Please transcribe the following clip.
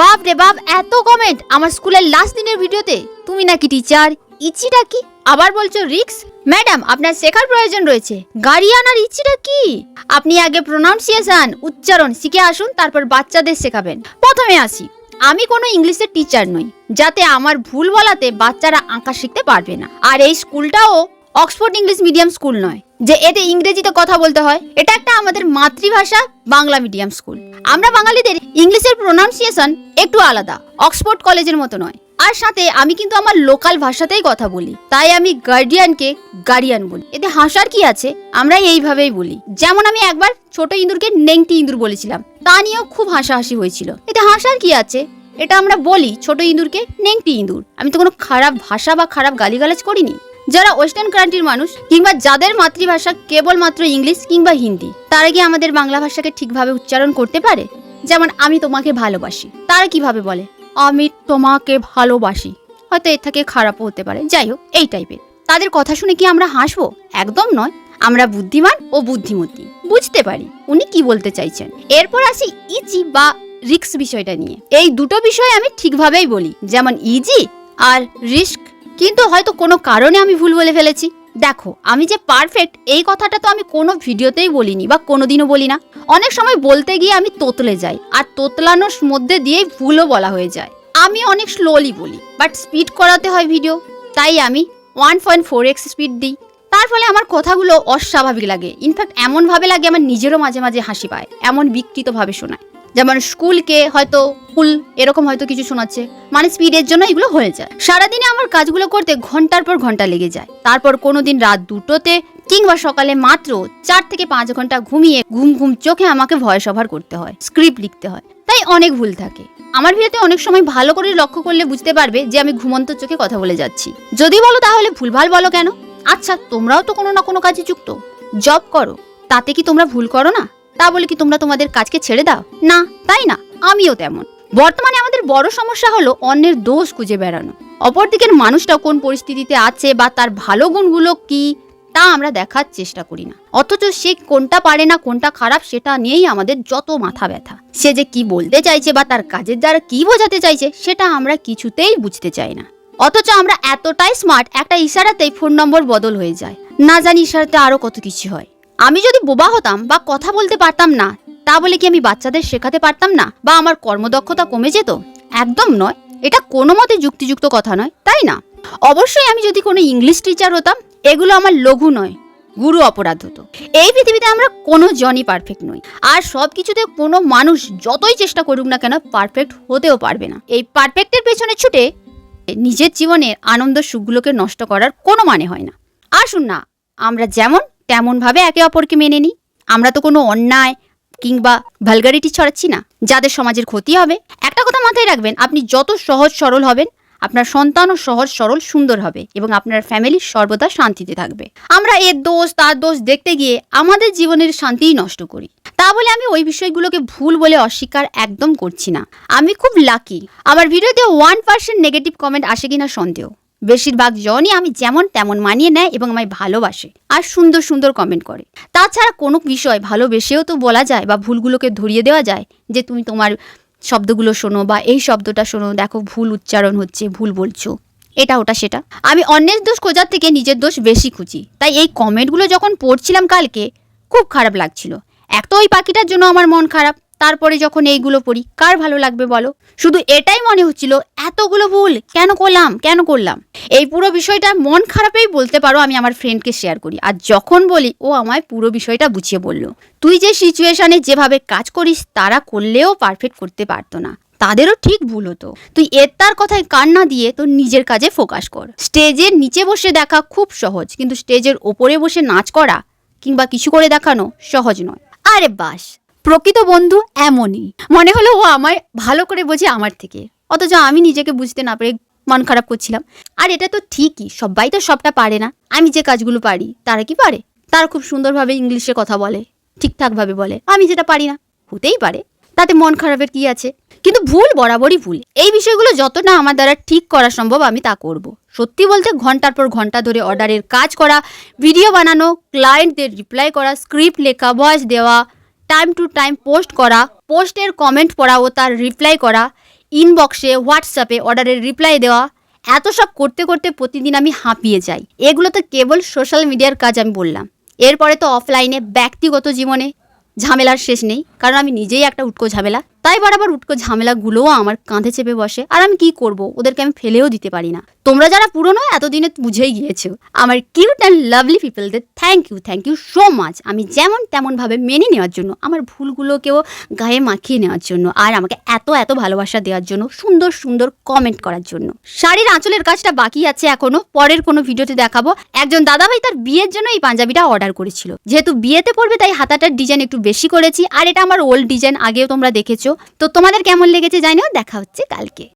বাপ রে বাপ, এত কমেন্ট আমার স্কুলের লাস্ট দিনের ভিডিওতে। তুমি নাকি টিচার ইচ্ছিটা কি? আবার বলছো রিক্স ম্যাডাম আপনার শেখার প্রয়োজন রয়েছে। গার্ডিয়ান আর ইচ্ছিটা কি? আপনি আগে প্রোনাউন্সিয়েশন উচ্চারণ শিখে আসুন, তারপর বাচ্চাদের শেখাবেন। প্রথমে আসি, আমি কোনো ইংলিশের টিচার নই, যাতে আমার ভুল বলাতে বাচ্চারা আঁকা শিখতে পারবে না। আর এই স্কুলটাও অক্সফোর্ড ইংলিশ মিডিয়াম স্কুল নয়, যে এতে ইংরেজিতে কথা বলতে হয়। এটা একটা আমাদের মাতৃভাষা বাংলা মিডিয়াম স্কুল। আমরা বাঙালিদের ইংলিশের প্রোনাউন্সিয়েশন একটু আলাদা, অক্সফোর্ড কলেজের মতো নয়। আর সাথে আমি কিন্তু আমার লোকাল ভাষাতেই কথা বলি, তাই আমি গার্ডিয়ানকে গার্ডিয়ান বলি। এতে হাসার কি আছে আমরা এইভাবেই বলি। যেমন আমি একবার ছোট ইঁদুরকে নেংটি ইঁদুর বলেছিলাম, তা নিয়েও খুব হাসাহাসি হয়েছিল। এতে হাসার কি আছে, এটা আমরা বলি ছোট ইঁদুরকে নেংটি ইঁদুর। আমি তো কোনো খারাপ ভাষা বা খারাপ গালিগালাজ করিনি। যারা ওয়েস্টার্ন কান্ট্রির মানুষ, কিংবা যাদের মাতৃভাষা কেবলমাত্র ইংলিশ কিংবা হিন্দি, তারা কি আমাদের বাংলা ভাষাকে ঠিকভাবে উচ্চারণ করতে পারে? যেমন, আমি তোমাকে ভালোবাসি। তারা কীভাবে বলে? আমি তোমাকে ভালোবাসি। হয়তো এর থেকে খারাপও হতে পারে। যাই হোক, এই টাইপের। তাদের কথা শুনে কি আমরা হাসবো? একদম নয়। আমরা বুদ্ধিমান ও বুদ্ধিমতী। বুঝতে পারি উনি কি বলতে চাইছেন। এরপর আসি ইজি বা রিস্ক বিষয়টা নিয়ে। এই দুটো বিষয় আমি ঠিকভাবেই বলি। যেমন ইজি আর রিস্ক। কিন্তু হয়তো কোনো কারণে আমি ভুল বলে ফেলেছি। দেখো, আমি যে পারফেক্ট এই কথাটা তো আমি কোনো ভিডিওতেই বলিনি বা কোনোদিনও বলি না অনেক সময় বলতে গিয়ে আমি তোতলে যাই, আর তোতলানোর মধ্যে দিয়েই ভুলও বলা হয়ে যায়। আমি অনেক স্লোলি বলি বাট স্পিড করাতে হয় ভিডিও তাই আমি one point four x speed দিই। তার ফলে আমার কথাগুলো অস্বাভাবিক লাগে। ইনফ্যাক্ট এমনভাবে লাগে আমার নিজেরও মাঝে মাঝে হাসি পায়, এমন বিকৃতভাবে শোনায়। যেমন স্কুলকে হয়তো ফুল এরকম হয়তো কিছু শোনাচ্ছে মানে স্পিডের জন্য এগুলো হয়ে যায়। সারাদিনে আমার কাজগুলো করতে ঘণ্টার পর ঘণ্টা লেগে যায়। তারপর কোনো দিন রাত দুটোতে কিংবা সকালে মাত্র চার থেকে পাঁচ ঘণ্টা ঘুমিয়ে ঘুম ঘুম চোখে আমাকে ভয়েস ওভার করতে হয় স্ক্রিপ্ট লিখতে হয়। তাই অনেক ভুল থাকে। আমার ভিডিওতে অনেক সময় ভালো করে লক্ষ্য করলে বুঝতে পারবে যে আমি ঘুমন্ত চোখে কথা বলে যাচ্ছি। যদি বলো তাহলে ভুলভাল বলো কেন? আচ্ছা তোমরাও তো কোনো না কোনো কাজে যুক্ত। জব করো। তাতে কি তোমরা ভুল করো না? তা বলে কি তোমরা তোমাদের কাজকে ছেড়ে দাও? না, তাই না, আমিও তেমন। বর্তমানে আমাদের বড় সমস্যা হলো অন্যের দোষ খুঁজে বেড়ানো। অপরদিকের মানুষটা কোন পরিস্থিতিতে আছে বা তার ভালো গুণগুলো কি, তা আমরা দেখার চেষ্টা করি না। অথচ সে কোনটা পারে না, কোনটা খারাপ, সেটা নিয়েই আমাদের যত মাথা ব্যথা। সে যে কি বলতে চাইছে বা তার কাজের দ্বারা কি বোঝাতে চাইছে, সেটা আমরা কিছুতেই বুঝতে চাই না। অথচ আমরা এতটাই স্মার্ট একটা ইশারাতেই ফোন নম্বর বদল হয়ে যায়। না জানি ইশারাতে আরও কত কিছু হয়। আমি যদি বোবা হতাম বা কথা বলতে পারতাম না, তা বলে কি আমি বাচ্চাদের শেখাতে পারতাম না বা আমার কর্মদক্ষতা কমে যেত? একদম নয়। এটা কোনো মতে যুক্তিযুক্ত কথা নয়, তাই না? অবশ্যই আমি যদি কোনো ইংলিশ টিচার হতাম, এগুলো আমার লঘু নয়, গুরু অপরাধ হতো। এই পৃথিবীতে আমরা কোনো জনই পারফেক্ট নই। আর সব কিছুতে কোনো মানুষ যতই চেষ্টা করুক না কেন পারফেক্ট হতেও পারবে না। এই পারফেক্টের পেছনে ছুটে নিজের জীবনের আনন্দ সুখগুলোকে নষ্ট করার কোনো মানে হয় না। আসুন না, আমরা যেমন তেমনভাবে একে অপরকে মেনে নিই আমরা তো কোনো অন্যায় কিংবা ভালগারিটি ছড়াচ্ছি না। যাদের সমাজের ক্ষতি হবে। একটা কথা মাথায় রাখবেন, আপনি যত সহজ সরল হবেন, আপনার সন্তানও সহজ সরল সুন্দর হবে এবং আপনার ফ্যামিলি সর্বদা শান্তিতে থাকবে। আমরা এর দোষ, তার দোষ দেখতে গিয়ে আমাদের জীবনের শান্তিই নষ্ট করি। তা বলে আমি ওই বিষয়গুলোকে ভুল বলে অস্বীকার একদম করছি না। আমি খুব লাকি আমার ভিডিওতে ওয়ান পার্সেন্ট নেগেটিভ কমেন্ট আসে কিনা সন্দেহ। বেশিরভাগ জনই আমি যেমন তেমন মানিয়ে নেয় এবং আমায় ভালোবাসে আর সুন্দর সুন্দর কমেন্ট করে। তাছাড়া কোনো বিষয় ভালোবেসেও তো বলা যায় বা ভুলগুলোকে ধরিয়ে দেওয়া যায় যে তুমি তোমার শব্দগুলো শোনো বা এই শব্দটা শোনো, দেখো ভুল উচ্চারণ হচ্ছে, ভুল বলছো। এটা, ওটা, সেটা। আমি অন্যের দোষ খোঁজার থেকে নিজের দোষ বেশি খুঁজি। তাই এই কমেন্টগুলো যখন পড়ছিলাম কালকে, খুব খারাপ লাগছিল। এক তো ওই পাখিটার জন্য আমার মন খারাপ। তারপরে যখন এইগুলো পড়ি, কার ভালো লাগবে বলো? শুধু এটাই মনে হচ্ছিল, এতগুলো ভুল, কেন করলাম কেন করলাম? এই পুরো বিষয়টা মন খারাপেই বলতে পারো, আমি আমার ফ্রেন্ডকে শেয়ার করি। আর যখন বলি, ও আমায় পুরো বিষয়টা বুঝিয়ে বলল। তুই যে সিচুয়েশনে যেভাবে কাজ করিস, তারা করলেও পারফেক্ট করতে পারতো না। তাদেরও ঠিক ভুল হতো। তুই এর তার কথায় কান না দিয়ে তোর নিজের কাজে ফোকাস কর। স্টেজের নিচে বসে দেখা খুব সহজ, কিন্তু স্টেজের ওপরে বসে নাচ করা কিংবা কিছু করে দেখানো সহজ নয়। আরে বাস! প্রকৃত বন্ধু এমনই। মনে হলো ও আমায় ভালো করে বোঝে আমার থেকে। অথচ আমি নিজেকে বুঝতে না পেরে মন খারাপ করছিলাম। আর এটা তো ঠিকই সবাই তো সবটা পারে না। আমি যে কাজগুলো পারি, তারা কি পারে? তারা খুব সুন্দরভাবে ইংলিশে কথা বলে, ঠিকঠাকভাবে বলে। আমি যেটা পারি না, হতেই পারে। তাতে মন খারাপের কি আছে? কিন্তু ভুল বরাবরই ভুল। এই বিষয়গুলো যতটা আমার দ্বারা ঠিক করা সম্ভব আমি তা করব। সত্যি বলতে ঘণ্টার পর ঘণ্টা ধরে অর্ডারের কাজ করা, ভিডিও বানানো ক্লায়েন্টদের রিপ্লাই করা স্ক্রিপ্ট লেখা ভয়েস দেওয়া টাইম টু টাইম পোস্ট করা পোস্টের কমেন্ট পড়া ও তার রিপ্লাই করা ইনবক্সে হোয়াটসঅ্যাপে অর্ডারের রিপ্লাই দেওয়া, এত সব করতে করতে প্রতিদিন আমি হাঁপিয়ে যাই। এগুলো তো কেবল সোশ্যাল মিডিয়ার কাজ আমি বললাম। এরপরে তো অফলাইনে ব্যক্তিগত জীবনে ঝামেলার শেষ নেই, কারণ আমি নিজেই একটা উটকো ঝামেলা। তাই বারবার উটকো ঝামেলাগুলোও আমার কাঁধে চেপে বসে। আর আমি কি করব? ওদেরকে আমি ফেলেও দিতে পারি না। তোমরা যারা পুরনো, এতদিনে বুঝেই গিয়েছো। আমার cute and lovely পিপলদের thank you thank you so much আমি যেমন তেমনভাবে মেনে নেওয়ার জন্য, আমার ভুলগুলোকেও গায়ে মাখিয়ে নেওয়ার জন্য, আর আমাকে এত এত ভালোবাসা দেওয়ার জন্য, সুন্দর সুন্দর কমেন্ট করার জন্য। শাড়ির আঁচলের কাজটা বাকি আছে এখনও। পরের কোনো ভিডিওতে দেখাবো। একজন দাদাভাই তার বিয়ের জন্য এই পাঞ্জাবিটা অর্ডার করেছিল। যেহেতু বিয়েতে পড়বে তাই হাতাটার ডিজাইন একটু বেশি করেছি। আর এটা আমার ওল্ড ডিজাইন আগেও তোমরা দেখেছ। তো তোমাদের কেমন লেগেছে জানিও দেখা হচ্ছে কালকে।